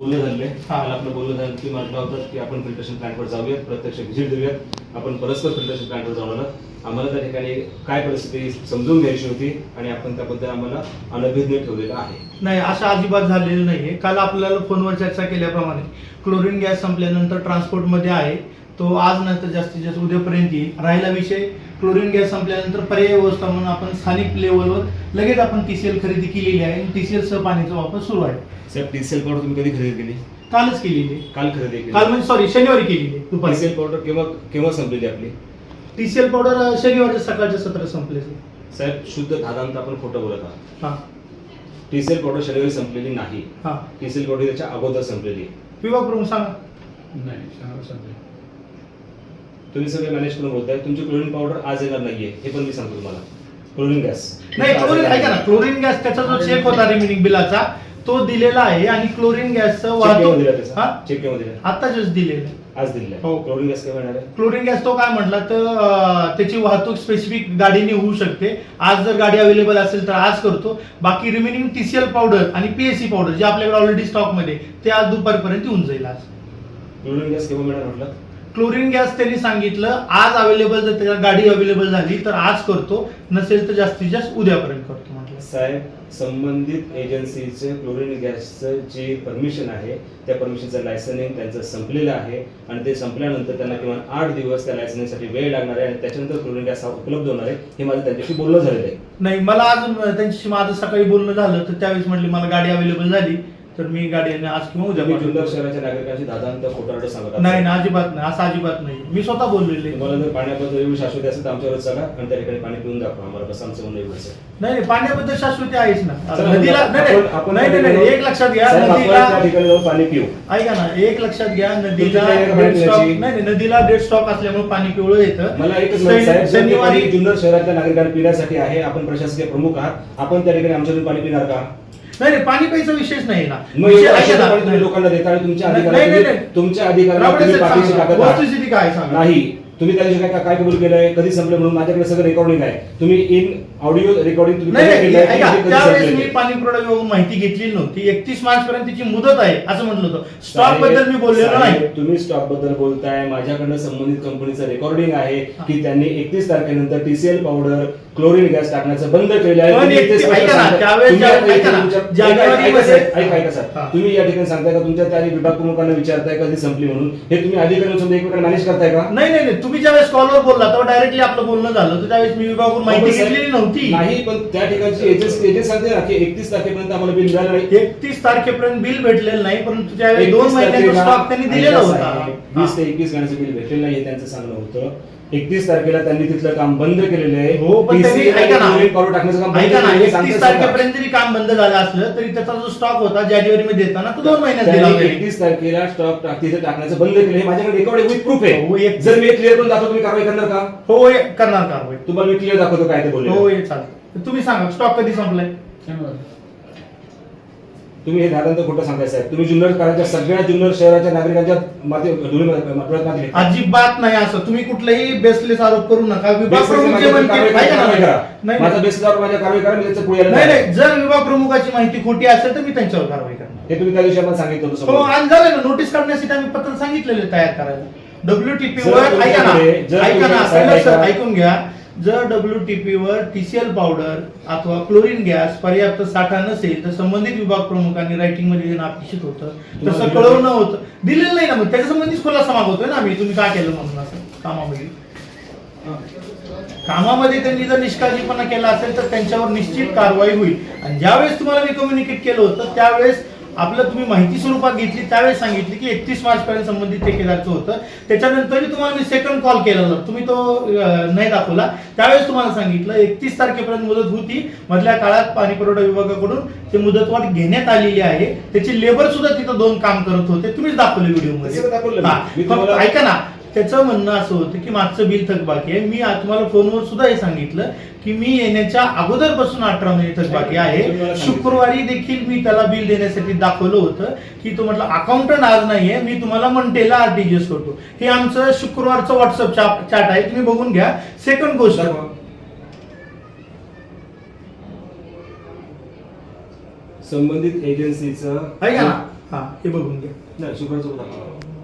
बोलणं झाले हा. काल आपलं बोलणं झालं. की म्हटलं होतं की आपण फिल्ट्रेशन प्लांटवर जाऊयात प्रत्यक्ष व्हिजिट देऊयात. आपण परस्पर फिल्ट्रेशन प्लांटवर जाऊन आम्हाला त्या ठिकाणी काय परिस्थिती समजून घ्यायची होती आणि आपण त्याबद्दल आम्हाला अनभिज्ञ ठेवलेलं आहे. नाही असं अजिबात झालेलं नाहीये. काल आपल्याला फोनवर चर्चा केल्याप्रमाणे क्लोरीन गॅस संपल्यानंतर ट्रान्सपोर्टमध्ये आहे. तो आज नंतर जास्तीत जास्त उद्यापर्यंत येईल. राहिला विषय. क्लोरीन गॅस संपल्यानंतर पर्याय व्यवस्था म्हणून आपण स्थानिक लेवलवर लगेच आपण टीसीएल खरेदी केलेली आहे. आणि TCL सह पाण्याचा वापर सुरू आहे. साहेब टीसीएल पावडर तुम्ही कधी खरेदी केली? कालच केलेली आहे. काल खरेदी केली. काल म्हणजे सॉरी शनिवारी केलेली आहे टीसीएल पावडर केव्हा केव्हा संपलेली आपली? टीसीएल पावडर शनिवारच्या सकाळच्या सत्र संपले साहेब शुद्ध धादांत आपण खोटं बोलत आहात. हा. टीसीएल पावडर शनिवारी संपलेली नाही. हा. टीसीएल पावडर त्याच्या अगोदर संपलेली आहे. विभाग प्रमुख सांगा. नाही सध्या तुम्ही सगळे मॅनेज करून बोलताय. तुमची क्लोरीन पावडर आज येणार नाहीये. हे पण मी सांगतो तुम्हाला. क्लोरीन गॅस नाही क्लोरीन ऐका ना. क्लोरीन गॅस त्याचा जो चेक होता रिमिनिंग बिलाचा तो दिलेला आहे आणि क्लोरीन वाहतूक हा? चेक केव्हा दिला? आता जस्ट दिलेलं. आज दिलेला हो. क्लोरीन गॅस केव्हा येणार आहे? क्लोरीन गॅस तो काय म्हटला तर त्याची वाहतूक स्पेसिफिक गाडीने होऊ शकते. आज जर गाडी अवेलेबल असेल तर आज करतो. बाकी रिमेनिंग टीसीएल पावडर आणि पीएससी पावडर जे आपल्याकडे ऑलरेडी स्टॉकमध्ये ते आज दुपारपर्यंत येऊन जाईल आज. क्लोरीन गॅस केव्हा मिळणार म्हटलं? क्लोरीन गॅस त्यांनी सांगितलं आज अवेलेबल जर त्याच्या गाडी अवेलेबल झाली तर आज करतो नसेल तर जास्तीत जास्त उद्यापर्यंत करतो म्हटलं. साहेब संबंधित एजन्सीचे क्लोरीन गॅसचं जे परमिशन आहे त्या परमिशनचं लायसनिंग त्यांचं संपलेलं आहे आणि ते संपल्यानंतर त्यांना किमान आठ दिवस त्या लायसनिंगसाठी वेळ लागणार आहे आणि त्याच्यानंतर क्लोरीन गॅस हा उपलब्ध होणार आहे हे माझं त्यांच्याशी बोलणं झालेलं आहे. नाही मला आज अं, त्यांच्याशी माझं सकाळी बोलणं झालं तर त्यावेळेस म्हटली मला गाडी अवेलेबल झाली तर मी गाडी आज किंवा उद्या तुम्ही पाठवतो. जुन्नर शहराच्या नागरिकांची दादांत खोटारडं सांगत आहात. नाही ना अजिबात नाही असं अजिबात नाही. मी स्वतः बोललेले. तुम्हाला जर पाण्याबद्दल एवढी शाश्वती असेल तर आमच्यावर चला आणि त्या ठिकाणी पाणी पिऊन दाखवा. आम्हाला बस आमचं म्हणणं एवढंच आहे. नाही नाही पाण्याबद्दल शाश्वती आहेच ना. चला, नदीला आपण- नाही, नाही, आपण नाही त्या नाही, नाही ठिकाणी एक लक्षात घ्या साहेब, आपण नदीला त्या ठिकाणी जाऊन पाणी पिऊ. ऐका ना एक लक्षात घ्या नदीला तुमची काय डेड स्टॉक? नाही नाही, नदीला डेड स्टॉक असल्यामुळे पाणी पिवळं येतं. मला एकच शनि- म्हणत साहेब जर ते शनिवारी पाणी जुन्नर शहरातल्या नागरिकांना पिण्यासाठी आहे आपण प्रशासकीय प्रमुख आहात आपण त्या ठिकाणी आमच्याकडून पाणी पिणार का? नाही नाही पाणी प्यायचा विषयच नाही ना. मग विषय- एवढं ऐका अशुद्ध ना, पाणी तुम्ही लोकांना देता आणि तुमच्या नाही. तुमच्या अधिकारात रावडे तुम्ही साहेब पाठीशी सांगा, टाकत आहात. वस्तुस्थिती काय सांगा. नाही. तुम्ही त्या दिवशी काय काय कबूल केलंय? कधी संपलं म्हणून माझ्याकडे सगळं रेकॉर्डिंग आहे. तुम्ही इन ऑडिओ रेकॉर्डिंग तुम्ही नाही कधी नाही केलंय, ऐका कधी कधी त्यावेळेस संपलेलं मी आहे. पाणी पुरवठा माहिती घेतलेली नव्हती. एकतीस मार्च पर्यंत तिची मुदत आहे असं म्हटलं होतं. स्टॉकबद्दल मी बोललेलो साहेब, नाही. तुम्ही स्टॉकबद्दल बोलताय. माझ्याकडनं संबंधित कंपनीचं रेकॉर्डिंग आहे की त्यांनी एकतीस तारखेनंतर टीसीएल पावडर क्लोरीन गॅस टाकण्याचं बंद केलं आहे. पण तुम्ही इथे एकतीस- स्पष्ट ऐका ना, सांगताय- त्यावेळेस तुम्ही ज्या- आता इथे ऐका ना, तुमच्या- जानेवारी ऐका- ऐका मध्ये- साहेब, ऐका ऐका साहेब. हा. तुम्ही या ठिकाणी सांगताय का तुमच्या त्या विभाग प्रमुखांना विचारताय कधी संपली म्हणून? हे तुम्ही अधिकारी समजा एकमेकांना मॅनेज करताय का? नाही नाही नाही. तुम्ही ज्यावेळेस कॉलवर बोलला तेव्हा डायरेक्टली आपलं बोलणं झालं. तर त्यावेळेस मी विभागाकडून माहिती साहेब, घेतलेली नव्हती. नाही पण त्या ठिकाणची एजन्सी एजन्सी सांगते ना की एकतीस तारखेपर्यंत आम्हाला बिल मिळालं नाही. एकतीस तारखेपर्यंत बिल भेटलेलं नाही परंतु त्यावेळेस 31 दोन महिन्यांचा तारखेला- स्टॉक त्यांनी दिलेला होता. वीस ते एकवीस महिन्याचं बिल भेटलेलं नाही हे त्यांचं सांगणं होतं. एकतीस तारखेला त्यांनी तिथलं काम बंद केलेलं आहे. हो पण त्यांनी TCL ऐका ना. आणि पावडर टाकण्याचं काम बंद ऐका ना. केलेलं आहे, सांगतोय एकतीस सरकार. तारखेपर्यंत जरी काम बंद झालं असलं तरी त्याचा जो स्टॉक होता जानेवारी मध्ये देताना तो दोन महिन्यात दिला त्यांनी होता. एकतीस तारखेला स्टॉक टाक- तिथे टाकण्याचं बंद केलं. हे माझ्याकडे रेकॉर्ड विथ प्रूफ हो, आहे. एक- जर मी क्लिअर करून दाखवतो तुम्ही कारवाई करणार का? हो हे करणार कारवाई. तुम्हाला मी क्लिअर दाखवतो काय ते बोलले हो हे चालेल. तुम्ही सांगा स्टॉक कधी संपलाय. तुम्ही हे दादांत खोटं सांगाय साहेब. तुम्ही जुन्नर कराच्या सगळ्या जुन्नर शहराच्या नागरिकांच्या माती धुळीमध्ये. अजिबात नाही असं. तुम्ही कुठलाही बेसलेस आरोप करू नका. विभाग बेसवर प्रमुख जे माझ्या म्हणतील- कारवाई करा, ऐका ना, कारवाई करा. नाही माझा नाही. बेसदार माझ्या कारवाई करा मी त्याचं पुढे यायला नाही जर विभाग प्रमुखाची माहिती खोटी असेल तर मी त्यांच्यावर कारवाई करणार. हे तुम्ही त्या दिवशी आम्हाला सांगितलं होतं हो समोर. आणि झालं ना नोटीस काढण्यासाठी आम्ही पत्र सांगितलेले तयार करायला. डब्ल्यूटीपी वर ऐका ना ऐका सर ऐकून घ्या. जर डब्ल्यूटीपी वर टीसीएल पावडर अथवा क्लोरीन गॅस पर्याप्त साठा नसेल तर संबंधित विभाग प्रमुखांनी रायटिंगमध्ये अपेक्षित होतं तसं कळवणं होतं. दिलेलं नाही ना मग त्याच्या संबंधित खुलासा मागवतोय ना आम्ही. तुम्ही काय केलं म्हणून असं? कामामध्ये. कामामध्ये त्यांनी जर निष्काळजीपणा केला असेल तर त्यांच्यावर निश्चित कारवाई होईल. आणि ज्यावेळेस तुम्हाला मी कम्युनिकेट केलं होतं त्यावेळेस आपलं तुम्ही माहिती स्वरूपात घेतली त्यावेळेस सांगितली की एकतीस मार्च पर्यंत संबंधित ठेकेदारचं होतं. त्याच्यानंतरही तुम्हाला मी सेकंड कॉल केलेला तुम्ही तो नाही दाखवला. त्यावेळेस तुम्हाला सांगितलं एकतीस तारखेपर्यंत मुदत होती. मधल्या काळात पाणी पुरवठा विभागाकडून ते मुदतवाढ घेण्यात आलेली आहे. त्याचे लेबर सुद्धा तिथं दोन काम करत होते. तुम्हीच दाखवले तसं दाखवलं. व्हिडिओ मी. मध्ये मी फक्त तुम्हाला- ऐका ना. त्याचं म्हणणं असं होतं की मागचं बिल थकबाकी आहे. मी तुम्हाला फोनवर सुद्धा हे सांगितलं की मी येण्याच्या अगोदरपासून अठरा महिने थकबाकी आहे. शुक्रवारी देखील मी त्याला बिल देण्यासाठी दाखवलं होतं की तो म्हटलं अकाउंटंट आज नाहीये मी तुम्हाला मंडेला आरटीजीएस करतो. हे आमचं शुक्रवारचं व्हॉट्सअप चॅट आहे तुम्ही बघून घ्या. सेकंड गोष्ट. संबंधित एजन्सीचं ऐका ना. हा हे बघून घ्या. नाही शुक्रवारचं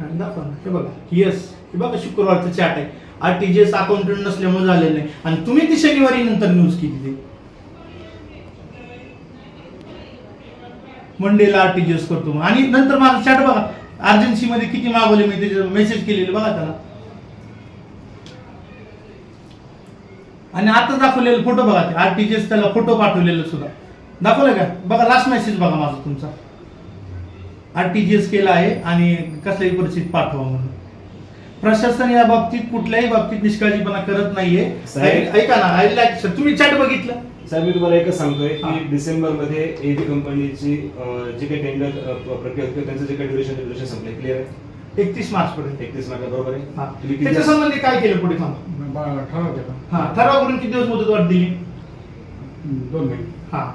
दाखवा. ना. हे बघा. येस हे बघा शुक्रवारचं चॅट आहे. R T G S accountant नसल्यामुळे झालेलं नाही. आणि तुम्ही ती शनिवारी नंतर न्यूज केली मंडेला आर टी जी एस करतो आणि नंतर माझा चॅट बघा. अर्जन्सी मध्ये किती मागवले मी त्याच्या मेसेज केलेले बघा त्याला. आणि आता दाखवलेलं फोटो बघा ते. आर टी जी एस त्याला फोटो पाठवलेलं सुद्धा. दाखवलं का? बघा लास्ट मेसेज बघा माझा तुमचा. आर टी जी एस केला आहे आणि कसल्याही परिस्थितीत पाठवा म्हणून. प्रशासन या बाबतीत कुठल्याही बाबतीत निष्काळजीपणा करत नाहीये. साहेब- ऐ- ऐका ना आय लाईक सर तुम्ही चॅट बघितलं? साहेब मी तुम्हाला एकच सांगतोय हा. की डिसेंबरमध्ये एबी कंपनीची अं, जे काही टेंडर प्रक्रिया होती त्यांचं जे काही ड्युरेशन ड्युरेशन संपले. क्लिअर आहे? एकतीस मार्च पर्यंत. एकतीस मार्च बरोबर आहे? हा. तुम्ही किती त्याच्या संबंधी काय केलं पुढे थांबा. हा ठराव करून किती दिवस मुदतवाढ दिली? दोन महिने. हा.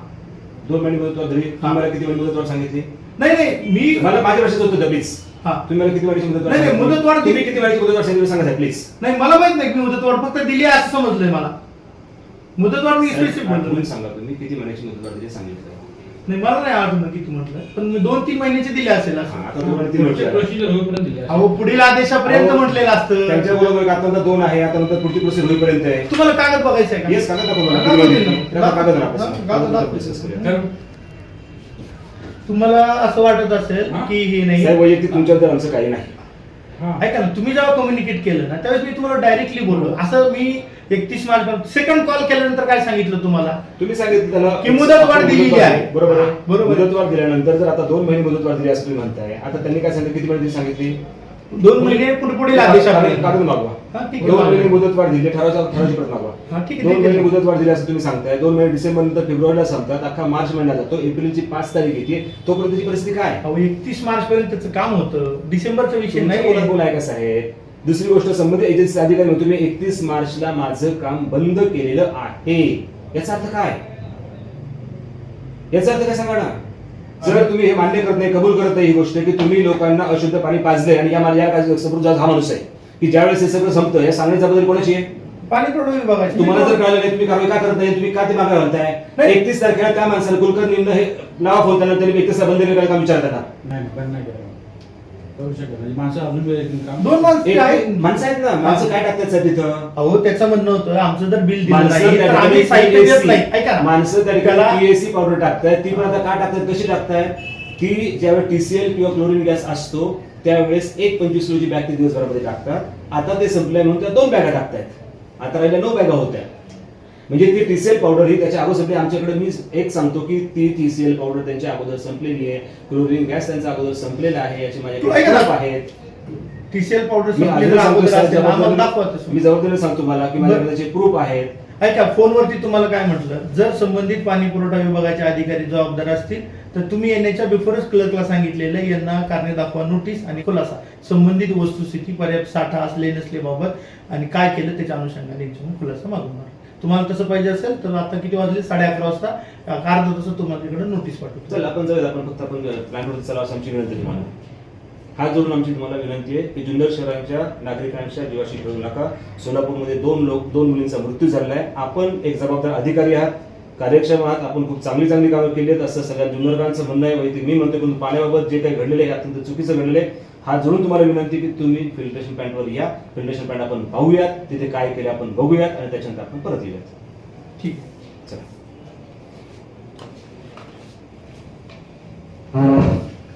दोन महिने मुदतवाढ दिली. तुम्ही मला किती महिने मुदतवाढ सांगितली? नाही नाही मी मला माझ्या भाषेत होतं प्लीज हा तुम्ही मला किती वेळची मुदतवाढ नाही, नाही, तुम्ही दिली. किती वेळची मुदतवाढ सांगितली सांगा प्लीज नाही मला माहीत नाही की मुदतवाढ फक्त दिली आहे असं समजलंय मला मुदतवाढ मी स्पेसिफिक बोलतो सांगा तुम्ही किती महिन्याची मुदतवाढ दिली सांगितलं नाही मला नाही आठवण किती म्हटलं पण मी दोन तीन महिन्याचे दिले असेल हा, असं आता तुम्हाला तीन वर्ष आहे. प्रोसिजर होईपर्यंत दिली अहो पुढील आदेशापर्यंत अहो, म्हटलेलं असतं त्यांच्या बरोबर आता नंतर दोन आहे आता नंतर पुढची प्रोसेस होईपर्यंत आहे तुम्हाला कागद बघायचं आहे का येस कागद दाखवा मला. हा, दाखवते ना. दाखवा, कागद दाखवा. कागद कागद दाखवते. process करूया. तर तुम्हाला असं वाटत असेल हा? की हे नाही. साहेब वैयक्तिक तुमच्याबद्दल आमचं काही नाही. हा. ऐका ना तुम्ही जेव्हा कम्युनिकेट केलं ना त्यावेळेस मी तुम्हाला डायरेक्टली बोललो. असं मी एकतीस मार्च सेकंड कॉल केल्यानंतर काय सांगितलं तुम्हाला? तुम्ही सांगितलं त्याला की मुदतवाढ दिलेली आहे. बरोबर आहे. बरोबर आहे. मुदतवाढ दिल्यानंतर जर आता दोन महिने मुदतवाढ दिली असं तुम्ही म्हणताय आता त्यांनी काय सांगितलं? किती महिने दिली सांगितली? दोन महिने पुढे आदेशापर्यंत कागद मागवा. हा, दोन. महिने मुदतवाढ दिली. ठरावच्या ठरावची प्रत मागवा. दोन महिने. मुदतवाढ दिली असं तुम्ही सांगताय. दोन महिने डिसेंबर नंतर फेब्रुवारीला संपतात. अख्खा मार्च महिना जातो. एप्रिलची पाच तारीख येते. तोपर्यंतची परिस्थिती काय? अहो एकतीस मार्च पर्यंत त्याचं काम होतं. डिसेंबरचा विषय नाही. बोलात बोल आहे दुसरी गोष्ट संबंधित एजन्सी अधिकारी म्हणतो मी एकतीस मार्चला माझं काम बंद केलेलं आहे. याचा अर्थ काय? याचा अर्थ काय सांगा ना? जर तुम्ही हे मान्य करत नाही कबूल करत नाही ही गोष्ट की तुम्ही लोकांना अशुद्ध पाणी पाजलंय आणि या माझ्या या समोर हा माणूस आहे की ज्यावेळेस हे सगळं संपतं हे सांगण्याचा बद्दल कोणाची आहे? पाणी पुरवठा विभागाची. तुम्हाला जर कळलं नाही तुम्ही कारवाई का करत नाही तुम्ही का ते मागे घालताय? नाही. एकतीस तारखेला त्या माणसाला कुलकर्णींना हे लावा फोन त्यांना एकतीसला बंद केलं का? विचारता का नाही बंद नाही केलं करू शकत म्हणजे माणसं अजून वेळ काम दोन माणसं एक- आहेत. माणसं आहेत ना. माणसं काय टाकतात सर तिथं? अहो त्याचं म्हणणं होतं आमचं जर बिल दिलं माणसं नाही. त्या तर आम्ही ठिकाणी साहित्य देत PAC नाही. ऐका ना. माणसं त्या ठिकाणी त्याला- पीएसी पावडर टाकतायत. ती पण आता का टाकतात कशी टाकतायत? की ज्यावेळेस टीसीएल किंवा क्लोरीन गॅस असतो त्यावेळेस एक पंचवीस किलोची बॅग ते दिवसभरामध्ये टाकतात. आता ते संपलंय म्हणून त्या दोन बॅगा टाकतायत. आता राहिल्या नऊ बॅगा होत्या. म्हणजे ती टीसीएल पावडर ही त्याच्या अगोदर संपली. आमच्याकडे मी एक सांगतो की ती टीसीएल पावडर त्यांच्या अगोदर संपलेली आहे. क्लोरीन गॅस त्यांचा अगोदर संपलेला आहे. याची माझ्याकडे proof आहेत? टीसीएल पावडर मी जबाबदारी- सांगतो मला की माझ्याकडे प्रूफ आहेत. ऐका फोनवरती तुम्हाला काय म्हटलं? जर संबंधित पाणी पुरवठा विभागाचे अधिकारी जबाबदार असतील तर तुम्ही येण्याच्या बिफोरच क्लर्कला सांगितलेलं यांना कारणे दाखवा नोटीस आणि खुलासा. संबंधित वस्तुस्थिती पर्याप्त साठा असले नसलेबाबत आणि काय केलं त्याच्या अनुषंगाने खुलासा मागवणार तुम्हाला तसं पाहिजे असेल तर आता किती वाजले? साडे अकरा वाजता. अर्धा तसं तुम्हाला तिकडे नोटीस पाठवतो. चल आपण जाऊया. आपण फक्त आपण प्लॅनवरती चला. असं आमची विनंती तुम्हाला. हात जोडून आमची तुम्हाला विनंती आहे की जुन्नर शहरांच्या नागरिकांच्या जीवाशी खेळू नका. सोलापूरमध्ये दोन लोक दोन मुलींचा मृत्यू झालेला आहे आपण एक जबाबदार अधिकारी आहात. कार्यक्षम आहात. आपण खूप चांगली चांगली कामं केली आहेत. असं सगळ्या जुन्नरकरांचं म्हणणं आहे. माहिती मी म्हणतो पण पाण्याबाबत जे काही घडलेलं आहे अत्यंत चुकीचं घडलेलं आहे. हात जोडून तुम्हाला विनंती की तुम्ही फिल्ट्रेशन पॅन्टवर या. फिल्ट्रेशन पॅन्ट आपण पाहूयात. तिथे काय केले आपण बघूयात आणि त्याच्यानंतर आपण परत येऊयात. ठीक. आहे चला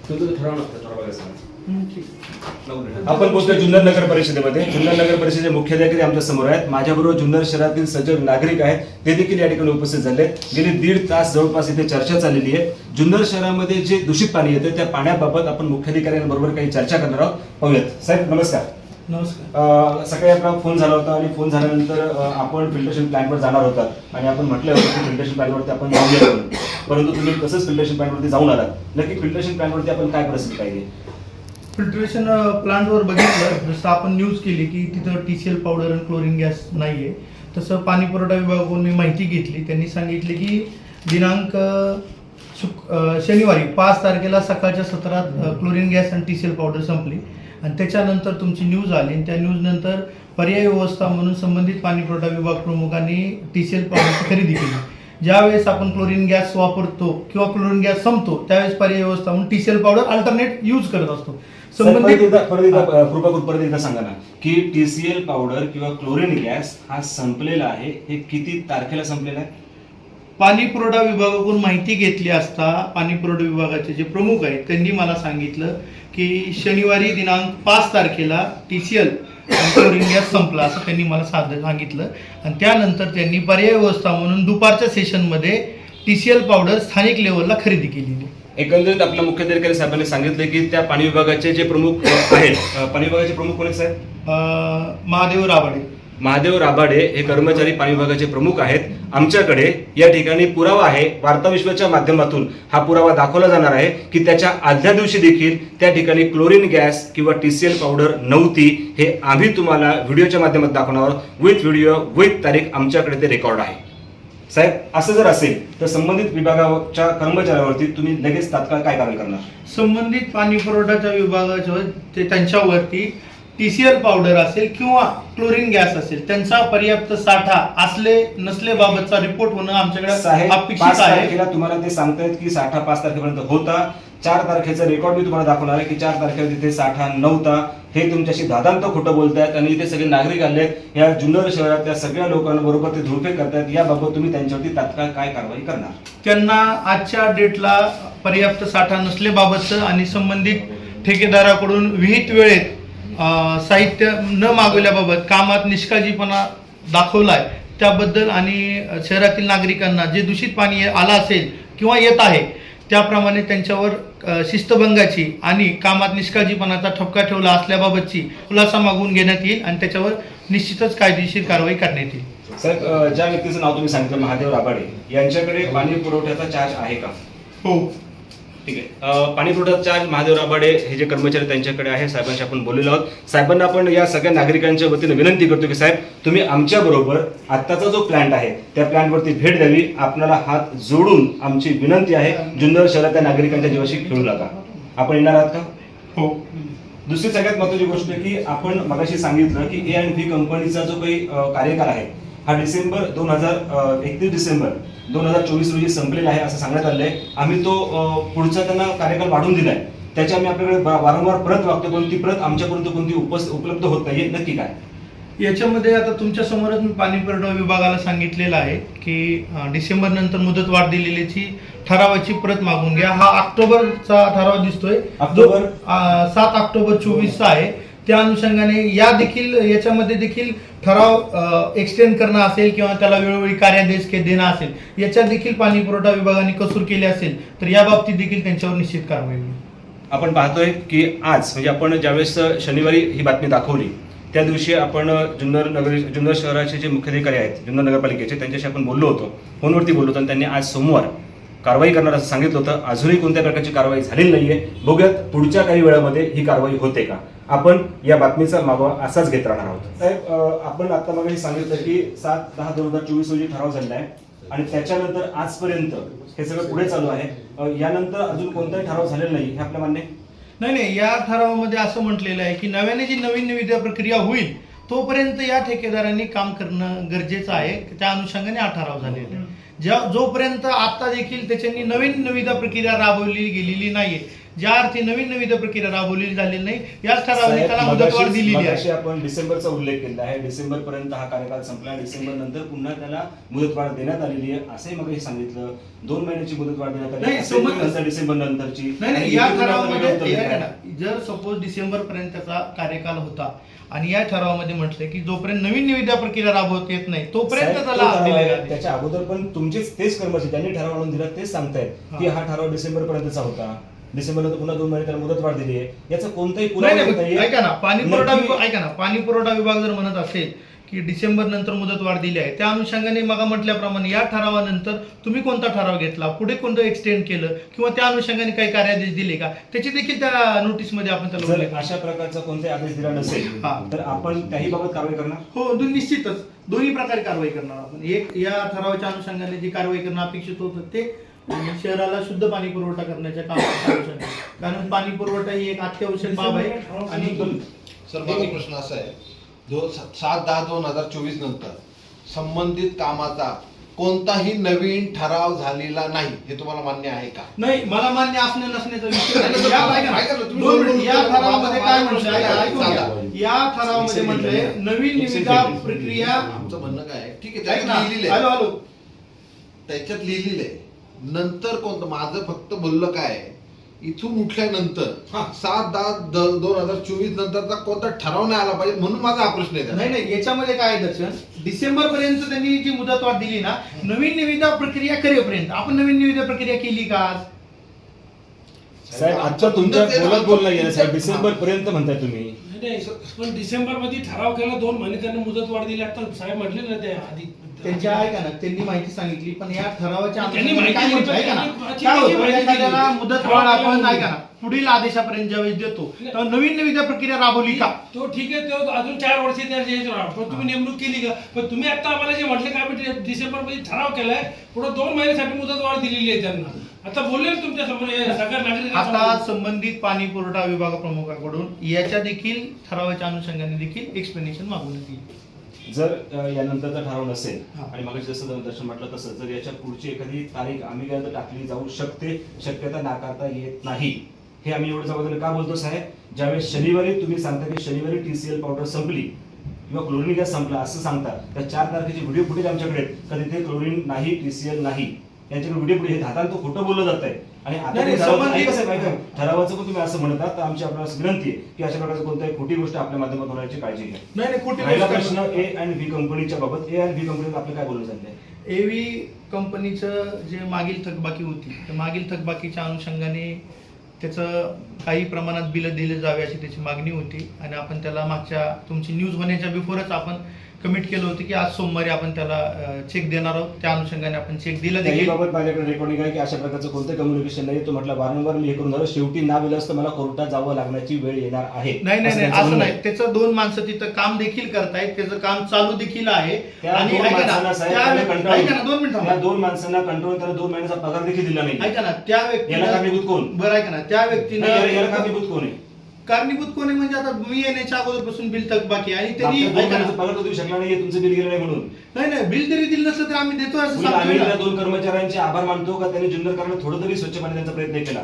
तुमचं तर ठराव नसतं आपण पोहोचलो जुन्नर नगर परिषदेमध्ये. जुन्नर नगर परिषदेचे मुख्याधिकारी आमच्यासमोर आहेत. माझ्याबरोबर जुन्नर शहरातील सजग नागरिक आहेत. ते देखील या ठिकाणी उपस्थित झाले. गेली दीड तास जवळपास इथे चर्चा चाललेली आहे. जुन्नर शहरामध्ये जे दूषित पाणी येतं त्या पाण्याबाबत आपण मुख्याधिकाऱ्यांबरोबर काही चर्चा करणार आहोत. पाहूयात. साहेब नमस्कार. नमस्कार. सकाळी आपला फोन झाला होता आणि फोन झाल्यानंतर आपण फिल्ट्रेशन प्लॅन्टवर जाणार होतात. आणि आपण म्हटलं होतं की फिल्ट्रेशन प्लॅन्टवरती आपण जाऊया. परंतु तुम्ही तसंच फिल्ट्रेशन प्लॅन्टवरती जाऊन आलात. नक्की फिल्ट्रेशन प्लॅन्टवरती आपण काय परिस्थिती पाहिजे फिल्ट्रेशन प्लांटवर बघितलं जसं आपण न्यूज केली की तिथं टीसीएल पावडर आणि क्लोरीन गॅस नाहीये तसं पाणी पुरवठा विभागाकडून मी माहिती घेतली. त्यांनी सांगितले की दिनांक शुक शनिवारी पाच तारखेला सकाळच्या सत्रात क्लोरीन गॅस आणि टीसीएल पावडर संपली. आणि त्याच्यानंतर तुमची न्यूज आली आणि त्या न्यूज नंतर पर्याय व्यवस्था म्हणून संबंधित पाणी पुरवठा विभाग प्रमुखांनी टीसीएल पावडरची खरेदी केली. ज्यावेळेस आपण क्लोरीन गॅस वापरतो किंवा क्लोरीन गॅस संपतो त्यावेळेस पर्याय व्यवस्था म्हणून टीसीएल पावडर अल्टरनेट यूज करत असतो. करून परत एकदा सांगा ना की टीसीएल पावडर किंवा क्लोरीन गॅस हा संपलेला आहे हे किती तारखेला संपलेला आहे? पाणी पुरवठा विभागाकडून माहिती घेतली असता पाणी पुरवठा विभागाचे जे प्रमुख आहेत त्यांनी मला सांगितलं की शनिवारी दिनांक पाच तारखेला टी सी एल गॅस संपला असं त्यांनी मला साधं सांगितलं. आणि त्यानंतर त्यांनी पर्याय व्यवस्था म्हणून दुपारच्या सेशनमध्ये टी सी एल पावडर स्थानिक लेवलला खरेदी केलेली. एकंदरीत आपल्या मुख्याधिकारी साहेबांनी सांगितलं की त्या पाणी विभागाचे जे प्रमुख आहेत पाणी विभागाचे प्रमुख कोण आहेत साहेब? महादेव राबाडे महादेव राबाडे हे कर्मचारी पाणी विभागाचे प्रमुख आहेत. आमच्याकडे या ठिकाणी पुरावा आहे. वार्ता विश्वाच्या माध्यमातून हा पुरावा दाखवला जाणार आहे की त्याच्या आदल्या दिवशी देखील त्या ठिकाणी क्लोरीन गॅस किंवा टी सी एल पावडर नव्हती हे आम्ही तुम्हाला व्हिडिओच्या माध्यमात दाखवणार आहोत. विथ व्हिडिओ विथ तारीख आमच्याकडे ते रेकॉर्ड आहे. साहेब असं जर असेल तर संबंधित विभागाच्या कर्मचाऱ्यावरती तुम्ही लगेच तात्काळ काय कारवाई करणार? संबंधित पाणी पुरवठ्याच्या विभागाच्या ते त्यांच्यावरती टी सी एल पावडर असेल किंवा क्लोरीन गॅस असेल त्यांचा पर्याप्त साठा असले नसलेबाबतचा रिपोर्ट होणं आमच्याकडे अपेक्षित आहे. तुम्हाला ते सांगतायत की साठा पाच तारखेपर्यंत होता. चार तारखेचा रेकॉर्ड मी तुम्हाला दाखवणार आहे की चार तारखेला तिथे साठा नव्हता. हे तुमच्याशी दादांत खोटं बोलतायत आणि इथे सगळे नागरिक आले या जुन्नर शहरातल्या सगळ्या लोकांबरोबर ते धुळफे करतायत. याबाबत तुम्ही त्यांच्यावरती तात्काळ काय कारवाई करणार? त्यांना आजच्या डेटला पर्याप्त साठा नसलेबाबतचं आणि संबंधित ठेकेदाराकडून विहित वेळेत साहित्य न मागवल्याबाबत कामात निष्काळजीपणा दाखवलाय. त्याबद्दल आणि शहरातील नागरिकांना जे दूषित पाणी आलं असेल किंवा येत आहे त्याप्रमाणे त्यांच्यावर शिस्तभंगाची आणि कामात निष्काळजीपणाचा ठपका ठेवला असल्याबाबतची खुलासा मागवून घेण्यात येईल आणि त्याच्यावर निश्चितच कायदेशीर कारवाई करण्यात येईल. साहेब अं, ज्या व्यक्तीचं नाव तुम्ही सांगितलं महादेव राबाडे यांच्याकडे पाणी पुरवठ्याचा चार्ज आहे का? हो. ठीक आहे. पाणी पुरवठा चार्ज महादेव राबाडे हे जे कर्मचारी त्यांच्याकडे आहे साहेबांशी आपण बोललेलो आहोत. साहेबांना आपण या सगळ्या नागरिकांच्या वतीने विनंती करतो की साहेब तुम्ही आमच्या बरोबर आत्ताचा जो प्लॅन्ट आहे त्या प्लॅन्टवरती भेट द्यावी. आपल्याला हात जोडून आमची विनंती आहे जुन्नर शहरातल्या नागरिकांच्या जीवाशी खेळू नका. आपण येणार आहात का? हो. दुसरी सगळ्यात महत्वाची गोष्ट की आपण मगाशी सांगितलं की ए अँड व्ही कंपनीचा जो काही अ, कार्यकाल आहे हा डिसेंबर दोन हजार एकतीस डिसेंबर दोन हजार चोवीस रोजी संपलेला आहे असं सांगण्यात आलंय. आम्ही तो पुढचा त्यांना कार्यकाल वाढून दिलाय. त्याची आम्ही आपल्याकडे वारंवार प्रत वागतो. पण ती प्रत आमच्यापर्यंत कोणती उपस उपलब्ध होत नाहीये नक्की काय? याच्यामध्ये आता तुमच्या समोरच मी पाणी पुरवठा विभागाला सांगितलेलं आहे की डिसेंबर नंतर मुदतवाढ दिलेलीची ठरावाची प्रत मागून घ्या. हा ऑक्टोबरचा ठराव दिसतोय. ऑक्टोबर? सात ऑक्टोबर चोवीसचा आहे. त्या अनुषंगाने या देखील याच्यामध्ये देखील ठराव एक्सटेंड करणं असेल किंवा त्याला वेळोवेळी कार्यादेश के देणं असेल याच्यात देखील पाणी पुरवठा विभागाने कसूर केली असेल तर या बाबतीत देखील त्यांच्यावर निश्चित कारवाई होईल. आपण पाहतोय की आज म्हणजे आपण ज्यावेळेस शनिवारी ही बातमी दाखवली त्या दिवशी आपण जुन्नर नगर जुन्नर शहराचे जे मुख्याधिकारी आहेत जुन्नर नगरपालिकेचे त्यांच्याशी आपण बोललो होतो फोनवरती बोललो होतो आणि त्यांनी आज सोमवार कारवाई करणार असं सांगितलं होतं. अजूनही कोणत्या प्रकारची कारवाई झालेली नाहीये. बघूयात पुढच्या काही वेळामध्ये ही कारवाई होते का? आपण या बातमीचा मागोवा असाच घेत राहणार आहोत. साहेब आपण आता मग सांगितलं की सात दहा दोन हजार चोवीस रोजी ठराव झालेला आहे. आणि त्याच्यानंतर आजपर्यंत हे सगळं पुढे चालू आहे. यानंतर अजून कोणताही ठराव झालेला नाही हे आपल्या मान्य आहे? नाही नाही या ठरावामध्ये असं म्हटलेलं आहे की नव्याने जी नवीन निविदा प्रक्रिया होईल तोपर्यंत या ठेकेदारांनी काम करणं गरजेचं आहे. त्या अनुषंगाने हा ठराव झालेला आहे. ज्या जोपर्यंत आता देखील त्याच्यानी नवीन निविदा प्रक्रिया राबवली गेलेली नाहीये ज्या अर्थी नवीन निविदा प्रक्रिया राबवलेली झालेली नाही. याच ठरावाने त्याला मुदतवाढ दिलेली आहे. आपण डिसेंबरचा उल्लेख केला आहे. डिसेंबर पर्यंत हा कार्यकाल संपला डिसेंबर नंतर पुन्हा त्याला मुदतवाढ देण्यात आलेली आहे असंही मग सांगितलं. दोन महिन्याची मुदतवाढ देण्यात आली. डिसेंबर नंतरची नाही या ठरावामध्ये जर सपोज डिसेंबर पर्यंत त्याचा कार्यकाल होता आणि या ठरावामध्ये म्हटलंय की जोपर्यंत नवीन निविदा प्रक्रिया राबवता येत नाही तोपर्यंत त्याला. त्याच्या अगोदर पण तुमचेच तेच कर्मचारी त्यांनी ठराव आणून दिला तेच सांगतायत की. हा. ठराव डिसेंबर पर्यंतचा होता. डिसेंबर नंतर पुन्हा दोन महिने त्याला मुदतवाढ दिली आहे. याचा कोणताही नाही पुरावा नाही येत नाहीये. ऐका ना पाणी पुरवठा नक्की- विभाग ऐका ना पाणी पुरवठा विभाग जर म्हणत असेल की डिसेंबर नंतर मुदतवाढ दिली आहे त्या अनुषंगाने मग म्हटल्याप्रमाणे या ठरावानंतर तुम्ही कोणता ठराव घेतला? पुढे कोणतं एक्सटेंड केलं? किंवा त्या अनुषंगाने काही कार्यादेश दिले का? त्याची देखील त्या नोटीसमध्ये आपण त्याला उल्लेख अशा प्रकारचा कोणताही आदेश दिला नसेल हा. तर आपण त्याही बाबत कारवाई करणार? हो दो- निश्चितच. दोन्ही प्रकारे कारवाई करणार आपण. एक या ठरावाच्या अनुषंगाने जी कारवाई करणं अपेक्षित होतं ते आणि शहराला शुद्ध पाणी पुरवठा करण्याच्या अनुषंगाने कारण पाणी पुरवठा ही एक अत्यावश्यक बाब आहे आणि सर माझा प्रश्न असा आहे. दो सात दहा दोन हजार चोवीस नंतर संबंधित कामाचा कोणताही नवीन ठराव झालेला नाही हे तुम्हाला मान्य आहे का? नाही मला मान्य असणे नसण्याचा विषय या- दोन. ठरावामध्ये काय ठरावामध्ये म्हटलंय नवीन निविदा प्रक्रिया आमचं म्हणणं काय आहे? ठीक आहे लिहिलेलं त्याच्यात लिहिलेलं आहे. नंतर कोणतं? माझं फक्त बोललं काय? इथून उठल्यानंतर. सात दहा द- दोन हजार चोवीस नंतरचा कोणता ठराव नाही आला पाहिजे म्हणून माझा हा प्रश्न आहे नाही नाही याच्यामध्ये काय आहे दर्शन? डिसेंबर पर्यंत त्यांनी जी मुदतवाढ दिली ना नवीन निविदा प्रक्रिया करेपर्यंत. आपण नवीन निविदा प्रक्रिया केली का आज? साहेब आता तुमच्या बोलत बोलणं गेलं साहेब डिसेंबर पर्यंत म्हणताय तुम्ही. नाही पण डिसेंबरमध्ये ठराव केला दोन महिने त्यांनी मुदत वाढ दिली. आता साहेब म्हटले ना ते आधी त्यांच्या ऐका ना त्यांनी माहिती सांगितली पण या ठरावाच्या अनुषंगाने काय म्हणतो ना काय होतं? एखाद्याला दिली. मुदत आपण ऐका ना पुढील आदेशापर्यंत ज्यावेळेस देतो तेव्हा नवीन निविदा प्रक्रिया राबवली का? तो ठीक आहे तो अजून चार वर्ष त्या याच्यावर आहे. पण तुम्ही नेमणूक केली का? पण तुम्ही आता आम्हाला जे म्हटले का आम्ही डिसेंबरमध्ये ठराव केलाय पुढे दोन महिन्यासाठी मुदत वाढ दिलेली आहे त्यांना. आता बोलले ना तुमच्यासमोर हे सगळ्या आता नागरिकांना संबंधित पाणी पुरवठा विभाग प्रमुखाकडून याच्या देखील ठरावाच्या अनुषंगाने देखील एक्सप्लेनेशन मागवण्यात येईल. जर यानंतरचा ठराव नसेल. आणि मग जसं दर्शन म्हटलं तसं जर याच्या पुढची एखादी तारीख आम्ही काय टाकली जाऊ शकते शक्यता नाकारता येत नाही. हे आम्ही एवढं जबाबदारी का बोलतो साहेब? ज्यावेळेस शनिवारी तुम्ही सांगता की शनिवारी टीसीएल पावडर संपली किंवा क्लोरीन गॅस संपला असं सांगता त्या चार तारखेची व्हिडिओ फुटेज आमच्याकडे आहेत. का तिथे क्लोरीन नाही टीसीएल नाही. यांच्याकडे व्हिडिओ फुटेज हे धातान तो खोटं बोललं जात आहे आणि आता नाही, ते ठरावाचं- संबंधित- ऐका साहेब, ऐका. ठरावाचं पण तुम्ही असं म्हणता तर आमची आपल्याला विनंती आहे की अशा प्रकारची कोणत्याही खोटी गोष्ट आपल्या माध्यमातून होण्याची काळजी घ्या नाही राहिला प्रश्न आहे. ए आणि बी कंपनीच्या बाबत ए आणि बी कंपनीत आपलं काय बोलणं चाललंय एव्ही कंपनीचं जे मागील थकबाकी होती त्या मागील थकबाकीच्या अनुषंगाने त्याचं काही प्रमाणात बिलं दिले जावे अशी त्याची मागणी होती आणि आपण त्याला मागच्या तुमची न्यूज होण्याच्या बिफोरच आपण कमिट केलं होतं की आज सोमवारी आपण त्याला चेक देणार आहोत. त्या अनुषंगाने आपण चेक दिला देखील. बाबत माझ्याकडे रेकॉर्डिंग आहे की अशा प्रकारचं कोणतं कम्युनिकेशन नाही. तो म्हटलं वारंवार मी हे करून झालं. शेवटी ना तर मला कोर्टात जावं लागण्याची वेळ येणार आहे. नाही नाही असं नाही त्यांचं असं नाही. त्याचं दोन माणसं तिथं काम देखील करतायत. त्याचं काम चालू देखील आहे. आणि दोन ऐका ना, माणसांना साहेब त्या त्याने व्यक्ती- कंटाळून- ऐका ना दोन मिनिट. दोन माणसांना कंट्रोल त्याला दोन महिन्याचा पगार देखील दिला नाही. ऐका ना त्या याला कारणीभूत कोण? बरं ऐका ना त्या नाही, याला याला व्यक्तीनं कारणीभूत कोण आहे? कारणीभूत कोण आहे? म्हणजे आता मी येण्याच्या अगोदरपासून बिल थकबाकी आहे आणि त्यांनी ऐका ना, पगार तो देऊ शकला नाही तुमचं बिल गेलं नाही म्हणून. नाही नाही बिल जरी दिलं नसलं तर आम्ही देतो असं आम्ही त्या दोन कर्मचाऱ्यांचे आभार मानतो का? त्यांनी जुन्नर करायला थोडं तरी स्वच्छ पाणी प्रयत्न केला.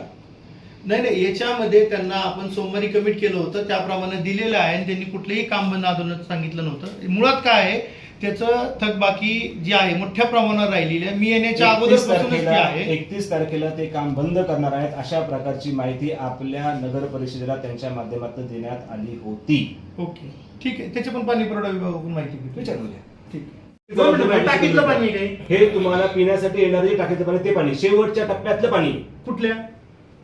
नाही नाही याच्यामध्ये त्यांना आपण सोमवारी कमिट केलं होतं त्याप्रमाणे दिलेलं आहे आणि त्यांनी कुठलेही काम बंद आंदोलन सांगितलं नव्हतं. मुळात काय आहे त्याचं थकबाकी जी आहे मोठ्या प्रमाणावर राहिलेली आहे. मी येण्याच्या 31 अगोदरपासूनच ती तारखेला आहे. एकतीस तारखेला ते काम बंद करणार आहेत अशा प्रकारची माहिती आपल्या नगर परिषदेला त्यांच्या माध्यमातून देण्यात आली होती. ओके. ठीक आहे. त्याचे पण पाणी पुरवठा विभागाकडून माहिती घेतो. विचारून घ्या. ठीक आहे. टाकीतलं पाणी हे तुम्हाला पिण्यासाठी येणारे जे टाकीतलं पाणी ते पाणी. शेवटच्या टप्प्यातलं पाणी. कुठल्या?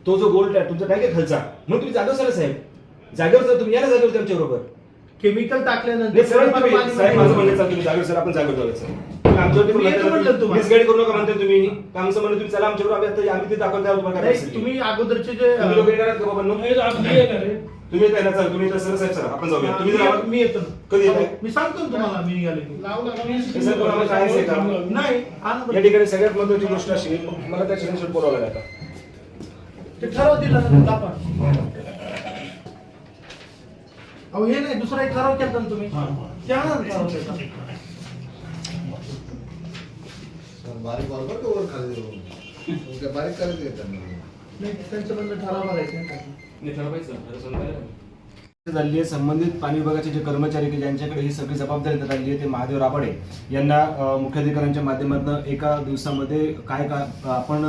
तो जो गोल्ड आहे तुमचा टँक आहे खालचा मग तुम्ही जागेवर साहेब. जागेवर तुम्ही या ना जागेवर आमच्या बरोबर केमिकल टाकल्यानंतर तुम्ही- साहेब माझं म्हणणं चालतं तुम्ही जागेवर चला आपण जागेवर जाऊया तुम्ही आमच्यावरती मी येतो म्हणलं तुम्हाला. मिसगाईड करू नका म्हणताय तुम्ही आमचं म्हणणं तुम्ही चला आमच्यावर आम्ही आता- आम्ही ते दाखवतो त्यावर तुम्हाला काय नाही परिस्थिती? तुम्ही अगोदरचे जे तुम्ही लोक येणार आहात का बाबांनो? हे अगदी येणार आहे. तुम्ही येत आहे ना तुम्ही सरळ साहेब चला आपण जाऊया तुम्ही जर मी- आवाज- मी येतो. कधी येताय? मी सांगतो ना तुम्हाला मी निघाले की. हे सर, तुम्हाला काय आहे का? नाही या ठिकाणी सगळ्यात महत्वाची गोष्ट अशी आहे, मला त्या क्षणी बोलावं लागेल आता ते ठराव दिला ना दाखवा अहो हे नाही दुसरा एक ठराव केला ना तुम्ही त्या ठराव. बारीक बरोबर का वर खाली? काय बारीक करायचं आहे त्यांना. नाही झाली आहे संबंधित पाणी विभागाचे जे कर्मचारी की ज्यांच्याकडे ही सगळी जबाबदारी देण्यात आली आहे ते महादेव राबाडे यांना अ, मुख्याधिकाऱ्यांच्या माध्यमातून एका दिवसामध्ये काय का आपण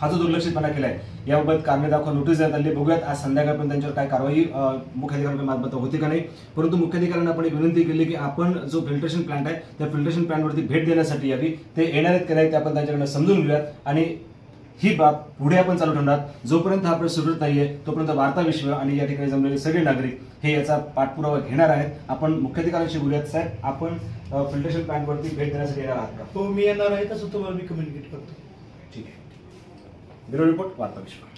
हा जो दुर्लक्षितपणा केलाय याबाबत कारणे दाखवा नोटीस देण्यात आली. बघूयात आज संध्याकाळपर्यंत त्यांच्यावर काय कारवाई अ, मार्फत होती का नाही. परंतु मुख्याधिकाऱ्यांना आपण एक विनंती केली की आपण जो फिल्ट्रेशन प्लांट आहे त्या फिल्ट्रेशन प्लांटवरती भेट देण्यासाठी यावी. ते येणार आहेत की नाही ते आपण त्यांच्याकडनं समजून घेऊयात. आणि ही बाब पुढे आपण चालू ठेवणार. जोपर्यंत हा प्रश्न सुटत नाहीये तोपर्यंत वार्ता विश्व आणि या ठिकाणी जमलेले सगळे नागरिक हे याचा पाठपुरावा घेणार आहेत. आपण मुख्याधिकाऱ्यांशी बोलूयात साहेब. आपण फिल्ट्रेशन प्लांटवरती भेट देण्यासाठी येणार आहात का? हो मी येणार आहे तसं तुम्हाला मी कम्युनिकेट करतो. Bureau report Varta Vishwa